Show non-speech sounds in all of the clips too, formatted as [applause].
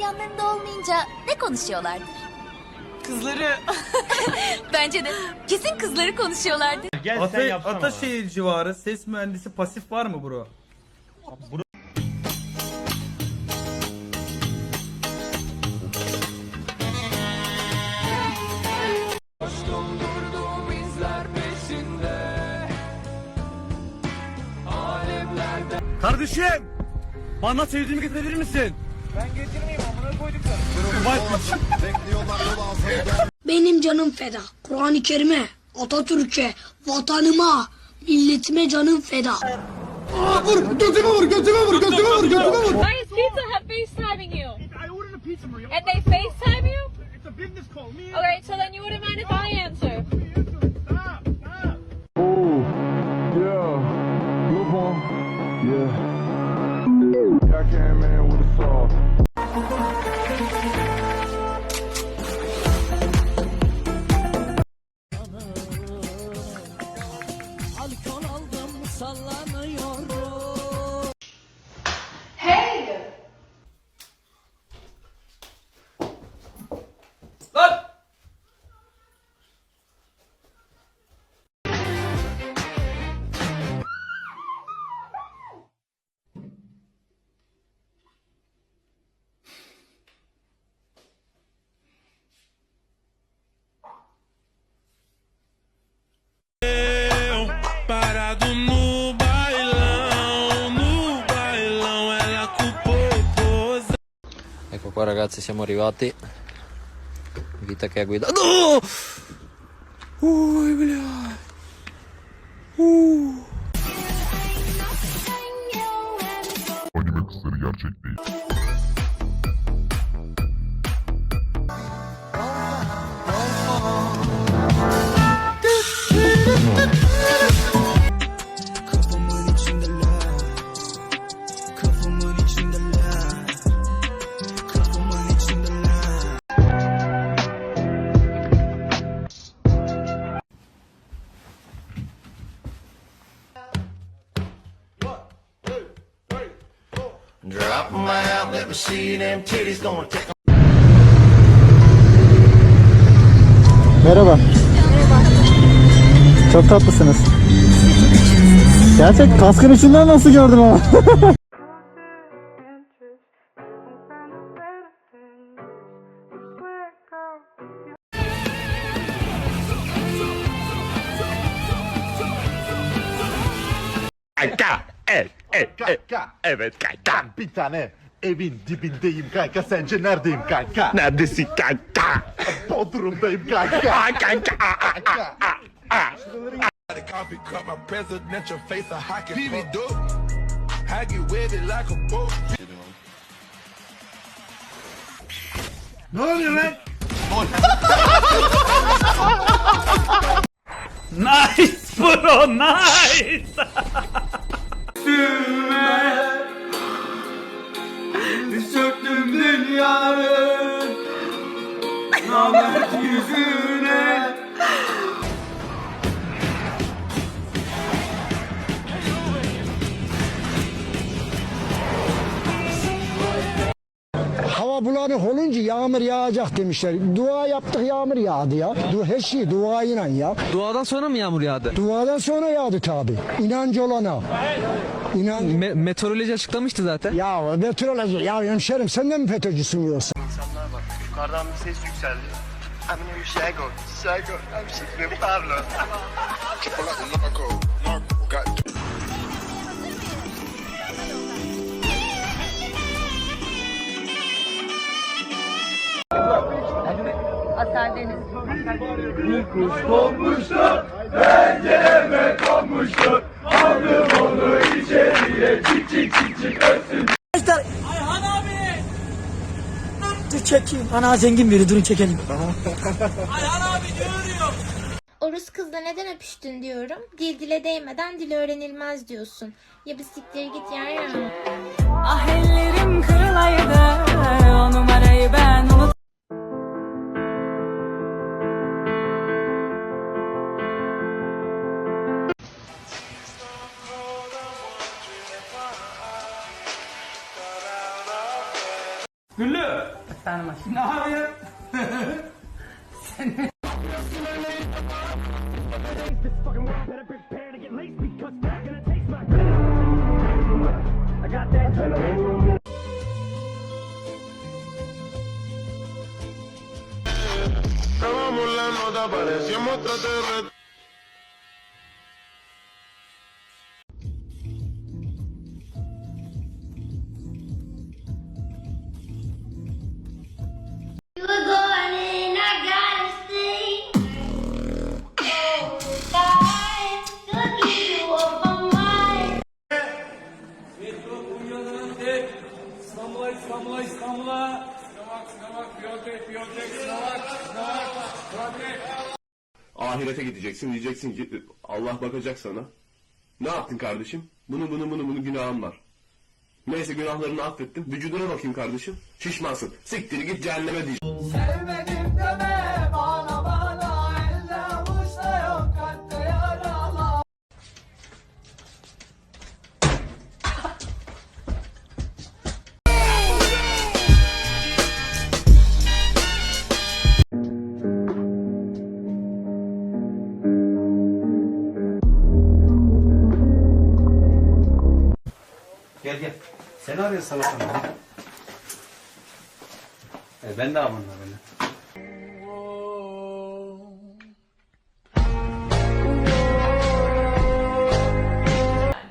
yanlarında olmayınca ne konuşuyorlardır? Kızları. [laughs] Bence de. Kesin kızları konuşuyorlardır. Gel sen Ata, yapsana bana. Ataşehir civarı ses mühendisi pasif var mı bro? Kardeşim! Bana sevdiğimi getirebilir misin? Benim canım feda. Kur'an-ı Kerim'e, Atatürk'e, vatanıma, milletime canım feda. Why is Pizza Hut FaceTiming you? I ordered a pizza, Maria. And they FaceTime you? It's a business call. Me and Alright, so then you wouldn't mind if I answer. Stop, stop. Parado qua ragazzi siamo arrivati Vita che ha guidato no! Uh, bля. Uh. Out, let me see them titties gonna take Merhaba. Çok tatlısınız. Gerçek kaskın içinden nasıl gördüm ama. Kanka! Evet, evet, evet. Evet kanka. Bir tane evin dibindeyim kanka. Sence neredeyim kanka? Neredesin kanka? Bodrum'dayım kanka. Aa kanka! Aa, aa, aa, aa. the coffee cup, my presidential face a hockey puck. dope. I get wetted like a boat. Ne oluyor lan? nice bro, nice! Hava bulanık olunca yağmur yağacak demişler. Dua yaptık yağmur yağdı ya. Du her şey duayla ya. Duadan sonra mı yağmur yağdı? Duadan sonra yağdı tabi. İnancı olana. İnan Me- meteoroloji açıklamıştı zaten. ya meteoroloji ya hemşerim sen de mi FETÖ'cüsün yoksa? Yukarıdan bir ses yükseldi. I'm Shago. Shago. I'm Shago Pablo. Dur çekeyim. Ana zengin biri durun çekelim. O Rus kızla neden öpüştün diyorum. Dil dile değmeden dil öğrenilmez diyorsun. Ya bir siktir git yer ya. Ah ellerim kırılaydı. O numarayı ben unut. Aşkım. Ne yapıyorsun? Extraterrestres. Ahirete gideceksin diyeceksin ki Allah bakacak sana. Ne yaptın kardeşim? Bunu bunu bunu bunu günahım var. Neyse günahlarını affettim. Vücuduna bakayım kardeşim. Şişmansın. Siktir git cehenneme diyeceğim. Sevmedim Arıyorsun sabahtan beri. E, ben de amanla böyle.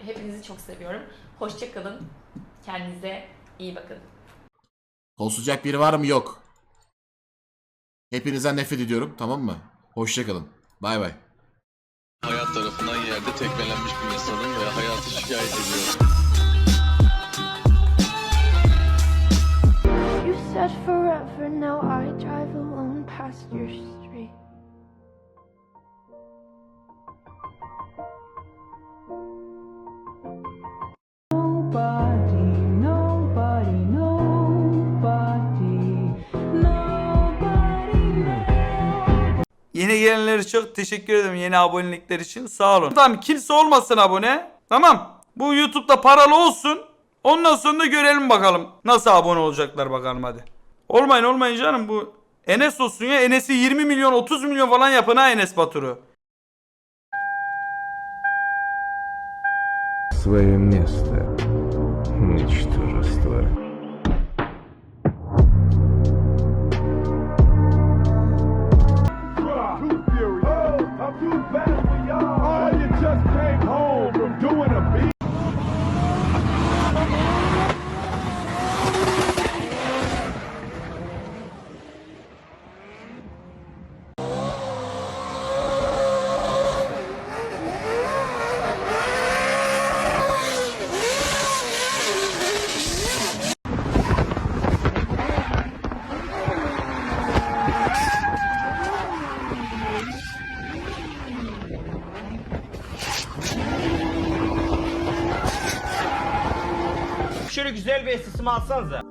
Hepinizi çok seviyorum. Hoşça kalın. Kendinize iyi bakın. Konuşacak biri var mı? Yok. Hepinizden nefret ediyorum. Tamam mı? Hoşçakalın. Bay bay. Hayat tarafından yerde tekmelenmiş bir insanım ve hayatı şikayet ediyorum. Said forever, now I drive alone past your street. Nobody, nobody, nobody, nobody Yeni gelenler çok teşekkür ederim yeni abonelikler için. Sağ olun. Tamam kimse olmasın abone. Tamam. Bu YouTube'da paralı olsun. Ondan sonra da görelim bakalım. Nasıl abone olacaklar bakalım hadi. Olmayın olmayın canım bu. Enes olsun ya. Enes'i 20 milyon 30 milyon falan yapın ha Enes Batur'u. Свое место, ничтожество. Şöyle güzel bir esisimi alsanıza.